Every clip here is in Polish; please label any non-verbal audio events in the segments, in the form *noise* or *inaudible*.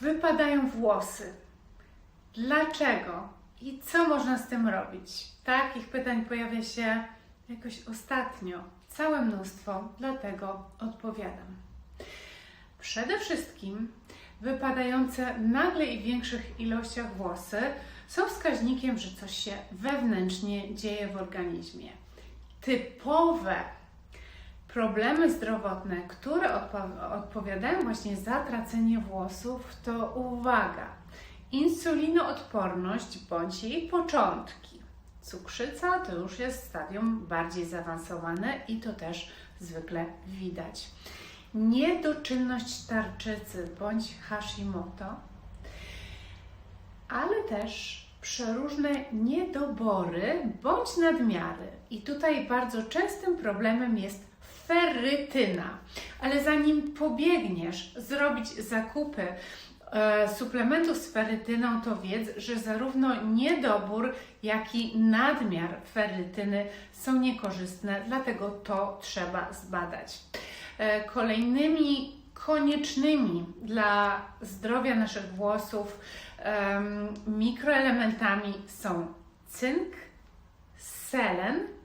wypadają włosy. Dlaczego? I co można z tym robić? Takich pytań pojawia się jakoś ostatnio. Całe mnóstwo, dlatego odpowiadam. Przede wszystkim wypadające nagle i w większych ilościach włosy są wskaźnikiem, że coś się wewnętrznie dzieje w organizmie. Typowe problemy zdrowotne, które odpo- odpowiadają właśnie za tracenie włosów, to uwaga, insulinoodporność bądź jej początki. Cukrzyca to już jest stadium bardziej zaawansowane i to też zwykle widać. Niedoczynność tarczycy bądź Hashimoto, ale też przeróżne niedobory bądź nadmiary. I tutaj bardzo częstym problemem jest ferytyna. Ale zanim pobiegniesz zrobić zakupy e, suplementów z ferytyną, to wiedz, że zarówno niedobór, jak i nadmiar ferytyny są niekorzystne, dlatego to trzeba zbadać. E, Kolejnymi koniecznymi dla zdrowia naszych włosów em, mikroelementami są cynk, selen.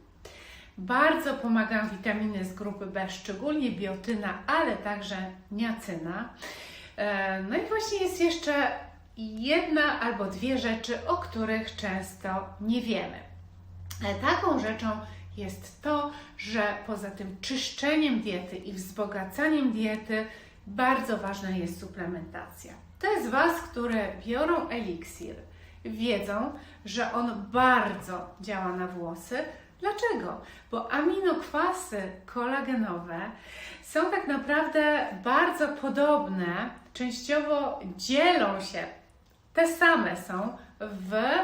Bardzo pomagają witaminy z grupy B, szczególnie biotyna, ale także niacyna. E, No i właśnie jest jeszcze jedna albo dwie rzeczy, o których często nie wiemy. E, Taką rzeczą jest to, że poza tym czyszczeniem diety i wzbogacaniem diety, bardzo ważna jest suplementacja. Te z Was, które biorą eliksir, wiedzą, że on bardzo działa na włosy. Dlaczego? Bo aminokwasy kolagenowe są tak naprawdę bardzo podobne, częściowo dzielą się, te same są w e,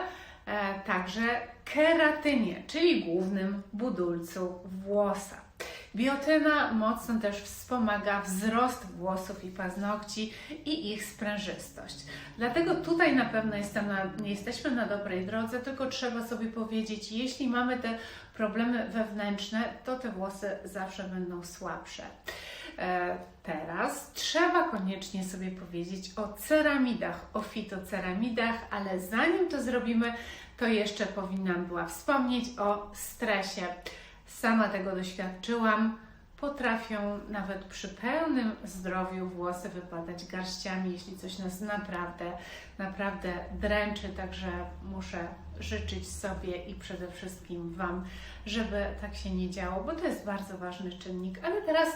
także keratynie, czyli głównym budulcu włosa. Biotyna mocno też wspomaga wzrost włosów i paznokci i ich sprężystość. Dlatego tutaj na pewno jestem na, jesteśmy na dobrej drodze, tylko trzeba sobie powiedzieć, jeśli mamy te problemy wewnętrzne, to te włosy zawsze będą słabsze. E, Teraz trzeba koniecznie sobie powiedzieć o ceramidach, o fitoceramidach, ale zanim to zrobimy, to jeszcze powinnam była wspomnieć o stresie. Sama tego doświadczyłam. Potrafią nawet przy pełnym zdrowiu włosy wypadać garściami, jeśli coś nas naprawdę, naprawdę dręczy. Także muszę życzyć sobie i przede wszystkim Wam, żeby tak się nie działo, bo to jest bardzo ważny czynnik. Ale teraz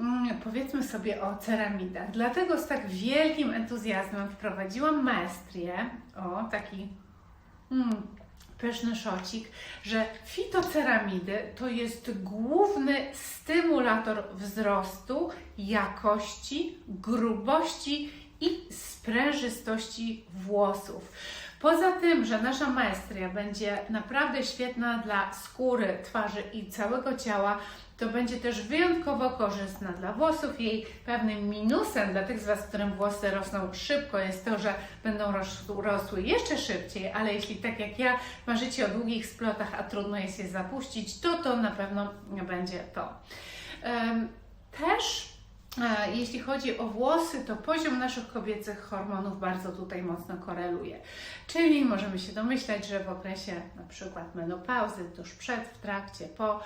mm, powiedzmy sobie o ceramidach. Dlatego z tak wielkim entuzjazmem wprowadziłam maestrię, o taki mm, pyszny szocik, że fitoceramidy to jest główny stymulator wzrostu, jakości, grubości i sprężystości włosów. Poza tym, że nasza maestria będzie naprawdę świetna dla skóry, twarzy i całego ciała, to będzie też wyjątkowo korzystna dla włosów. Jej pewnym minusem dla tych z Was, którym włosy rosną szybko, jest to, że będą ros- rosły jeszcze szybciej, ale jeśli tak jak ja marzycie o długich splotach, a trudno jest je zapuścić, to to na pewno będzie to. Też Jeśli chodzi o włosy, to poziom naszych kobiecych hormonów bardzo tutaj mocno koreluje. Czyli możemy się domyślać, że w okresie na przykład menopauzy, tuż przed, w trakcie, po,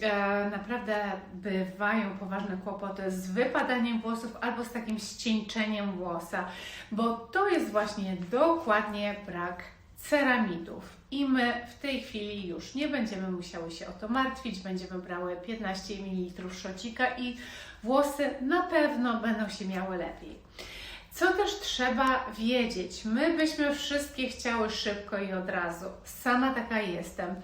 e, naprawdę bywają poważne kłopoty z wypadaniem włosów albo z takim ścieńczeniem włosa, bo to jest właśnie dokładnie brak ceramidów. I my w tej chwili już nie będziemy musiały się o to martwić, będziemy brały 15 ml szocika i włosy na pewno będą się miały lepiej. Co też trzeba wiedzieć? My byśmy wszystkie chciały szybko i od razu. Sama taka jestem.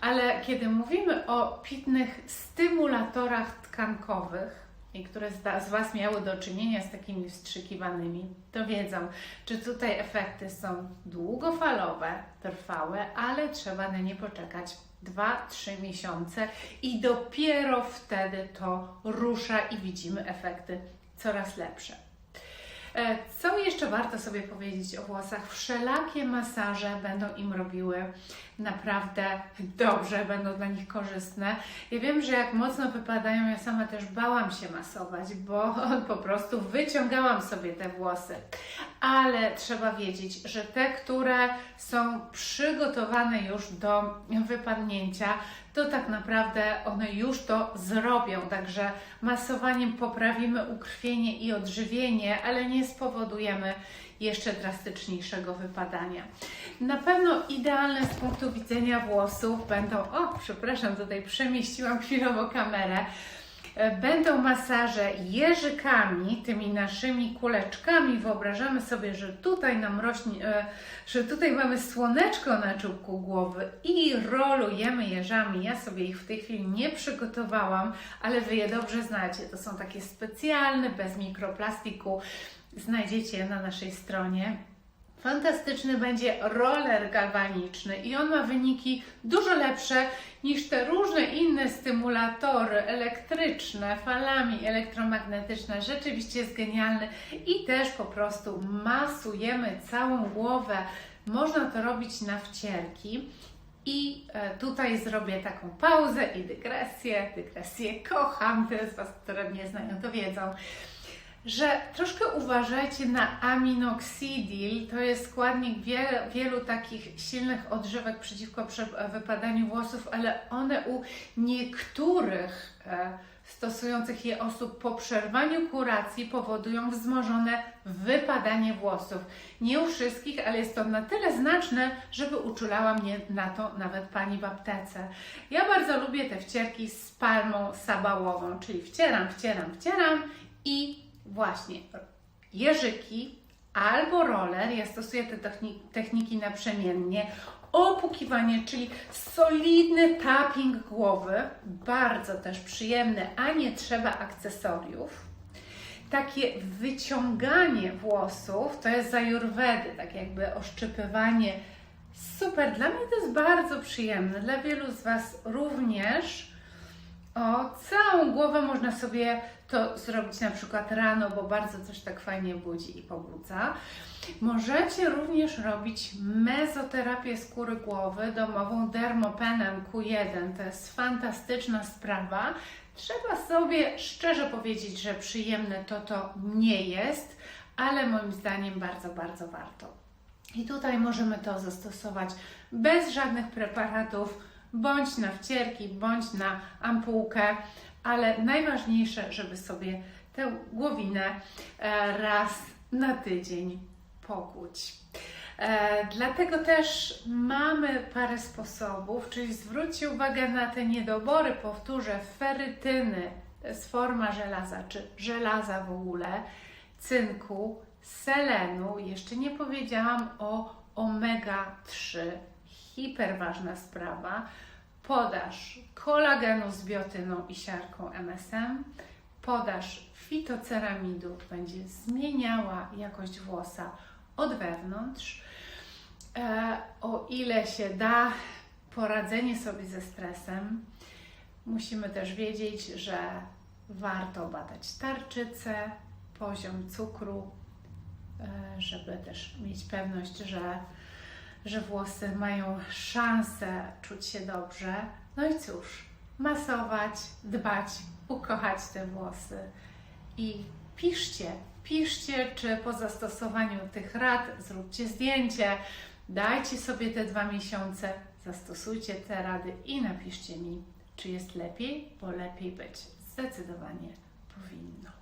Ale kiedy mówimy o pitnych stymulatorach tkankowych, i które z Was miały do czynienia z takimi wstrzykiwanymi, to wiedzą, że tutaj efekty są długofalowe, trwałe, ale trzeba na nie poczekać 2-3 miesiące i dopiero wtedy to rusza i widzimy efekty coraz lepsze. E, Co jeszcze warto sobie powiedzieć o włosach? Wszelakie masaże będą im robiły naprawdę dobrze, będą dla nich korzystne. Ja wiem, że jak mocno wypadają, ja sama też bałam się masować, bo *laughs* po prostu wyciągałam sobie te włosy. ale trzeba wiedzieć, że te, które są przygotowane już do wypadnięcia, to tak naprawdę one już to zrobią. Także masowaniem poprawimy ukrwienie i odżywienie, ale nie spowodujemy jeszcze drastyczniejszego wypadania. Na pewno idealne z punktu widzenia włosów będą, o przepraszam, tutaj przemieściłam chwilowo kamerę, Będą masaże jeżykami, tymi naszymi kuleczkami. Wyobrażamy sobie, że tutaj nam rośnie, e, że tutaj mamy słoneczko na czubku głowy i rolujemy jeżami. Ja sobie ich w tej chwili nie przygotowałam, ale Wy je dobrze znacie. To są takie specjalne, bez mikroplastiku. Znajdziecie je na naszej stronie. Fantastyczny będzie roller galwaniczny i on ma wyniki dużo lepsze niż te różne inne stymulatory elektryczne, falami elektromagnetyczne. Rzeczywiście jest genialny i też po prostu masujemy całą głowę. Można to robić na wcierki. I e, tutaj zrobię taką pauzę i dygresję. Dygresję kocham, te z Was, które mnie znają, to wiedzą że troszkę uważajcie na aminoxidil. To jest składnik wielu, wielu takich silnych odżywek przeciwko prze- wypadaniu włosów, ale one u niektórych e, stosujących je osób po przerwaniu kuracji powodują wzmożone wypadanie włosów. Nie u wszystkich, ale jest to na tyle znaczne, żeby uczulała mnie na to nawet pani w aptece. Ja bardzo lubię te wcierki z palmą sabałową, czyli wcieram, wcieram, wcieram i właśnie jeżyki albo roller, ja stosuję te techni- techniki naprzemiennie, opukiwanie, czyli solidny tapping głowy, bardzo też przyjemny, a nie trzeba akcesoriów. Takie wyciąganie włosów, to jest z ajurwedy, tak jakby oszczypywanie. Super, dla mnie to jest bardzo przyjemne, dla wielu z Was również. O, całą głowę można sobie to zrobić na przykład rano, bo bardzo coś tak fajnie budzi i pobudza. Możecie również robić mezoterapię skóry głowy domową dermopenem Q1. To jest fantastyczna sprawa. Trzeba sobie szczerze powiedzieć, że przyjemne to to nie jest, ale moim zdaniem bardzo, bardzo warto. I tutaj możemy to zastosować bez żadnych preparatów, bądź na wcierki, bądź na ampułkę, ale najważniejsze, żeby sobie tę głowinę e, raz na tydzień pokłuć. E, dlatego też mamy parę sposobów, czyli zwróćcie uwagę na te niedobory, powtórzę, ferytyny, to jest forma żelaza, czy żelaza w ogóle, cynku, selenu, jeszcze nie powiedziałam o omega-3, hiperważna sprawa, podaż kolagenu z biotyną i siarką MSM, podaż fitoceramidu będzie zmieniała jakość włosa od wewnątrz. E, o ile się da, poradzenie sobie ze stresem, musimy też wiedzieć, że warto badać tarczycę, poziom cukru, e, żeby też mieć pewność, że, że włosy mają szansę czuć się dobrze. No i cóż, masować, dbać, ukochać te włosy i piszcie, piszcie, czy po zastosowaniu tych rad zróbcie zdjęcie, dajcie sobie te dwa miesiące, zastosujcie te rady i napiszcie mi, czy jest lepiej, bo lepiej być zdecydowanie powinno.